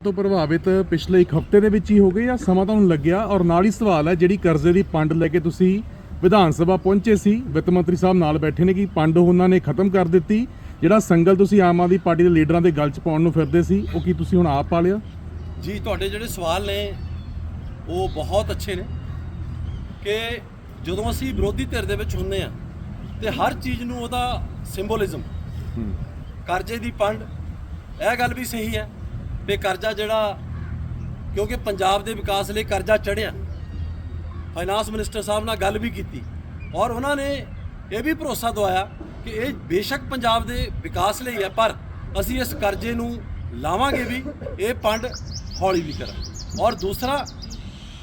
ਤੋਂ ਪ੍ਰਭਾਵਿਤ ਪਿਛਲੇ ਇੱਕ ਹਫ਼ਤੇ ਦੇ ਵਿੱਚ ਹੀ ਹੋ ਗਏ ਜਾਂ ਸਮਾਂ ਤੁਹਾਨੂੰ ਲੱਗਿਆ ਔਰ ਨਾਲ ਹੀ ਸਵਾਲ ਹੈ ਜਿਹੜੀ ਕਰਜ਼ੇ ਦੀ ਪੰਡ ਲੈ ਕੇ ਤੁਸੀਂ ਵਿਧਾਨ ਸਭਾ ਪਹੁੰਚੇ ਸੀ ਵਿੱਤ ਮੰਤਰੀ ਸਾਹਿਬ ਨਾਲ ਬੈਠੇ ਨੇ ਕਿ ਪੰਡ ਉਹਨਾਂ ਨੇ ਖਤਮ ਕਰ ਦਿੱਤੀ। ਜਿਹੜਾ ਸੰਗਲ ਤੁਸੀਂ ਆਮ ਆਦਮੀ ਪਾਰਟੀ ਦੇ ਲੀਡਰਾਂ ਦੇ ਗਲ 'ਚ ਪਾਉਣ ਨੂੰ ਫਿਰਦੇ ਸੀ ਉਹ ਕੀ ਤੁਸੀਂ ਹੁਣ ਆਪ ਪਾ ਲਿਆ ਜੀ ਤੁਹਾਡੇ ਜਿਹੜੇ ਸਵਾਲ ਨੇ ਉਹ ਬਹੁਤ ਅੱਛੇ ਨੇ ਕਿ ਜਦੋਂ ਅਸੀਂ ਵਿਰੋਧੀ ਧਿਰ ਦੇ ਵਿੱਚ ਹੁੰਨੇ ਆ ਤੇ ਹਰ ਚੀਜ਼ ਨੂੰ ਉਹਦਾ ਸਿੰਬੋਲਿਜ਼ਮ ਕਰਜ਼ੇ ਦੀ ਪੰਡ ਇਹ ਗੱਲ ਵੀ ਸਹੀ ਹੈ। ਵੀ ਕਰਜ਼ਾ ਜਿਹੜਾ, ਕਿਉਂਕਿ ਪੰਜਾਬ ਦੇ ਵਿਕਾਸ ਲਈ ਕਰਜ਼ਾ ਚੜਿਆ ਫਾਈਨਾਂਸ ਮਿਨਿਸਟਰ ਸਾਹਿਬ ਨਾਲ ਗੱਲ ਵੀ ਕੀਤੀ। ਔਰ ਉਹਨਾਂ ਨੇ ਇਹ ਵੀ ਭਰੋਸਾ ਦਵਾਇਆ ਕਿ ਇਹ ਬੇਸ਼ੱਕ ਪੰਜਾਬ ਦੇ ਵਿਕਾਸ ਲਈ ਹੈ, ਪਰ ਅਸੀਂ ਇਸ ਕਰਜ਼ੇ ਨੂੰ ਲਾਵਾਂਗੇ ਵੀ, ਇਹ ਪੰਡ ਹੌਲੀ ਵੀ ਕਰਾਂ ਔਰ ਦੂਸਰਾ,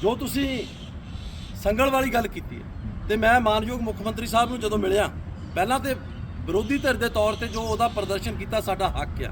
ਜੋ ਤੁਸੀਂ ਸੰਗਲ ਵਾਲੀ ਗੱਲ ਕੀਤੀ ਹੈ, ਤੇ ਮੈਂ ਮਾਨਯੋਗ ਮੁੱਖ ਮੰਤਰੀ ਸਾਹਿਬ ਨੂੰ ਜਦੋਂ ਮਿਲਿਆ, ਪਹਿਲਾਂ ਤੇ ਵਿਰੋਧੀ ਧਿਰ ਦੇ ਤੌਰ ਤੇ ਜੋ ਉਹਦਾ ਪ੍ਰਦਰਸ਼ਨ ਕੀਤਾ, ਸਾਡਾ ਹੱਕ ਆ।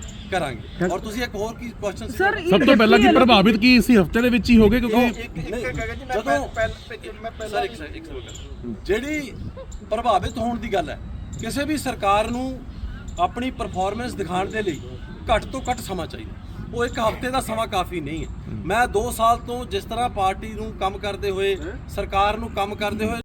ਕਰਾਂਗੇ। ਔਰ ਤੁਸੀਂ ਇੱਕ ਹੋਰ ਕੀ ਕੁਐਸਚਨ ਸੀ? ਸਰ ਸਭ ਤੋਂ ਪਹਿਲਾਂ ਕੀ ਪ੍ਰਭਾਵਿਤ ਕੀ ਇਸੇ ਹਫ਼ਤੇ ਦੇ ਵਿੱਚ ਹੀ ਹੋ ਗਏ ਕਿਉਂਕਿ ਜਦੋਂ ਸਰ ਇੱਕ ਸੈਕਿੰਡ, ਇੱਕ ਸੈਕਿੰਡ। ਜਿਹੜੀ ਪ੍ਰਭਾਵਿਤ ਹੋਣ ਦੀ ਗੱਲ ਹੈ ਕਿਸੇ ਵੀ ਸਰਕਾਰ ਨੂੰ ਆਪਣੀ ਪਰਫਾਰਮੈਂਸ ਦਿਖਾਉਣ ਦੇ ਲਈ ਘੱਟ ਤੋਂ ਘੱਟ ਸਮਾਂ ਚਾਹੀਦਾ। ਉਹ ਇੱਕ ਹਫ਼ਤੇ ਦਾ ਸਮਾਂ ਕਾਫੀ ਨਹੀਂ ਹੈ। ਮੈਂ 2 ਸਾਲ ਤੋਂ ਜਿਸ ਤਰ੍ਹਾਂ ਪਾਰਟੀ ਨੂੰ ਕੰਮ ਕਰਦੇ ਹੋਏ ਸਰਕਾਰ ਨੂੰ ਕੰਮ ਕਰਦੇ ਹੋਏ